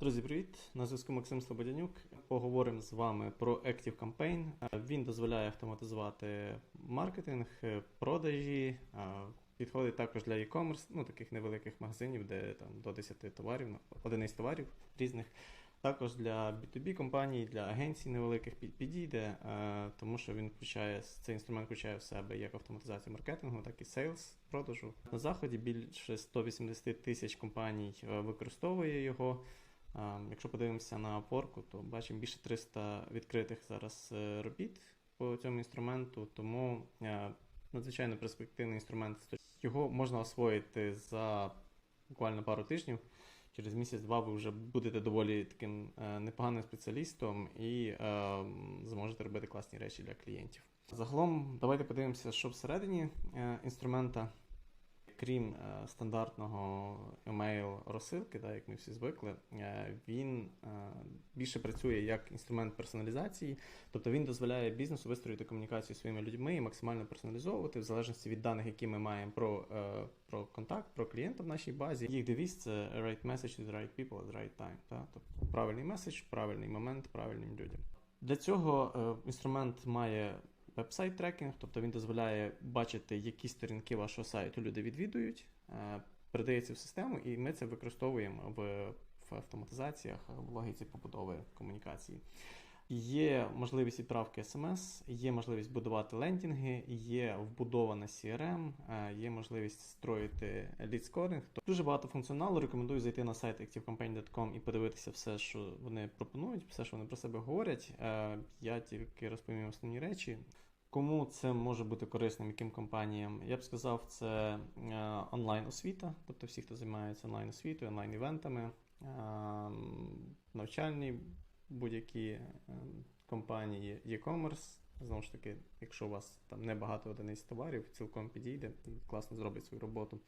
Друзі, привіт! На зв'язку Максим Слободянюк. Поговоримо з вами про Active Campaign. Е, Він дозволяє автоматизувати маркетинг, е, продажі, е, підходить також для e-commerce, ну таких невеликих магазинів, де там до 10 товарів, одиниць товарів різних. Також для B2B компаній, для агенцій невеликих під- підійде, тому що він включає цей інструмент включає в себе як автоматизацію маркетингу, так і сейлс продажу. На заході більше 180 тисяч компаній використовує його. Якщо подивимося на опорку, то бачимо більше 300 відкритих зараз е, робіт по цьому інструменту, тому е, надзвичайно перспективний інструмент. Його можна освоїти за буквально пару тижнів. Через місяць-два ви вже будете доволі таким е, непоганим спеціалістом і зможете робити класні речі для клієнтів. Загалом, давайте подивимося, що всередині інструмента. Крім е, стандартного email розсилки, так, як ми всі звикли, е, він е, більше працює як інструмент персоналізації, тобто він дозволяє бізнесу вистроїти комунікацію зі своїми людьми і максимально персоналізовувати в залежності від даних, які ми маємо про, про контакт, про клієнта в нашій базі. Їх девіз це right message to the right people at the right time. Так? Тобто правильний меседж, правильний момент, правильним людям. Для цього інструмент має веб-сайт трекінг, тобто він дозволяє бачити, які сторінки вашого сайту люди відвідують, е, передається в систему, і ми це використовуємо в, в автоматизаціях, в логіці побудови комунікації. Є можливість відправки смс, є можливість будувати лендінги, є вбудована CRM, е, є можливість строїти лід-скоринг. Дуже багато функціоналу. Рекомендую зайти на сайт activecampaign.com і подивитися все, що вони пропонують, все, що вони про себе говорять. Е, Я тільки розповім основні речі. Кому це може бути корисним, яким компаніям? Я б сказав, це е, онлайн-освіта, тобто всі, хто займається онлайн-освітою, онлайн-івентами, е, навчальні будь-які е, компанії, e-commerce. Знову ж таки, якщо у вас там небагато одиниць товарів, цілком підійде класно зробить свою роботу.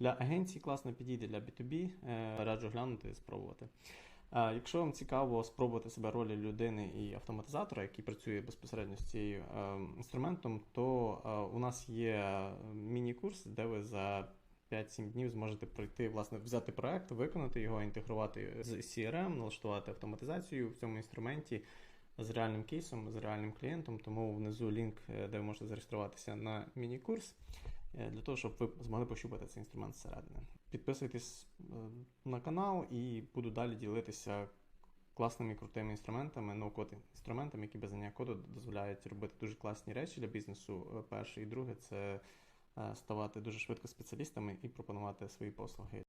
Для агенцій класно підійде, для B2B е, раджу глянути і спробувати. А Якщо вам цікаво спробувати себе ролі людини і автоматизатора, який працює безпосередньо з цією е, інструментом, то е, у нас є міні-курс, де ви за 5-7 днів зможете пройти, власне, взяти проект, виконати його, інтегрувати з CRM, налаштувати автоматизацію в цьому інструменті з реальним кейсом, з реальним клієнтом. Тому внизу лінк, е, де ви можете зареєструватися на міні-курс, е, для того, щоб ви змогли пощупати цей інструмент зсередини. Підписуйтесь е, на канал і буду далі ділитися класними крутими інструментами, ноу-код інструментами, які без знання коду дозволяють робити дуже класні речі для бізнесу. Перше і друге це ставати дуже швидко спеціалістами і пропонувати свої послуги.